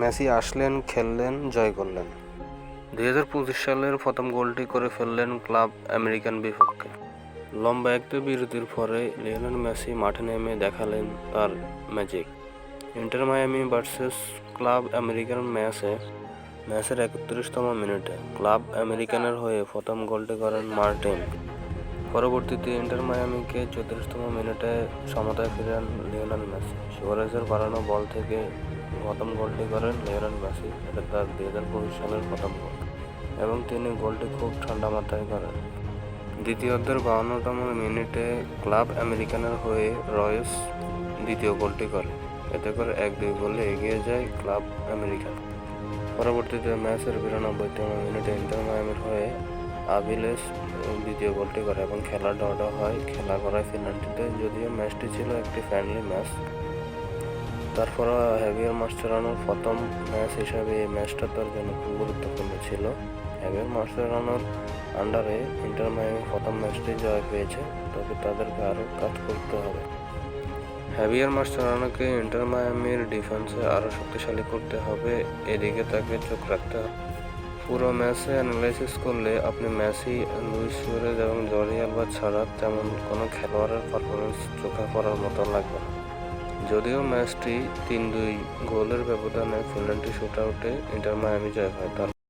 Messi আসলেন, খেললেন, জয় করলেন। দুই হাজার পঁচিশ সালের প্রথম গোলটি করে ফেললেন ক্লাব আমেরিকান বিপক্ষে। লম্বা একটা বিরতির পরে লিওনেল মেসি মাঠে নেমে দেখালেন তার magic. Inter Miami versus club American ম্যাচে, ম্যাচের একত্রিশতম মিনিটে ক্লাব আমেরিকানের হয়ে প্রথম গোলটি করেন মার্টিন। পরবর্তীতে ইন্টার মায়ামিকে চৌত্রিশতম মিনিটে সমতায় ফিরেন লিওনেল মেসি। সুয়ারেজের বাড়ানো বল থেকে প্রথম গোলটি করেন লিওনেল মেসি, এটা তার দুই হাজার পঁচিশ সালের প্রথম গোল, এবং তিনি গোলটি খুব ঠান্ডা মাথায় করেন। দ্বিতীয়ার্ধের বাউন্নতম মিনিটে ক্লাব আমেরিকানের হয়ে রয়েস দ্বিতীয় গোলটি করে। এতে করে এক দুই গোলে এগিয়ে যায় ক্লাব আমেরিকান। পরবর্তীতে ম্যাচের বিরানব্বইতম মিনিটে ইন্টার মায়ামির হয়ে আভিলেস দ্বিতীয় গোলটি করে, এবং খেলা ডট হয় খেলা করায় ফিনল্যান্ডটিতে যদিও ম্যাচটি ছিল একটি ফ্রেন্ডলি ম্যাচ তারপর হ্যাভিয়ার মাস্টারানোর প্রথম ম্যাচ হিসাবে এই ম্যাচটা তার জন্য খুব গুরুত্বপূর্ণ ছিল। হ্যাভিয়ার মাস্টারানোর আন্ডারে ইন্টার মায়ামি প্রথম ম্যাচটি জয় পেয়েছে, তবে তাদেরকে আরও কাজ করতে হবে। হ্যাভিয়ার মাস্টারানোকে ইন্টার মায়ামির ডিফেন্সে আরও শক্তিশালী করতে হবে, এদিকে তাকে চোখ রাখতে হবে। পুরো ম্যাচে অ্যানালাইসিস করলে আপনি মেসি, লুইস সুয়ারেজ এবং জর্ডি আলবা ছাড়া তেমন কোনো খেলোয়াড়ের পারফরমেন্স চোখে পড়ার মতো লাগবে না। যদিও ম্যাচটি তিন দুই গোলের ব্যবধানে ফিনল্যান্ডটি শুট আউটে ইন্টার মায়ামি জয় হয়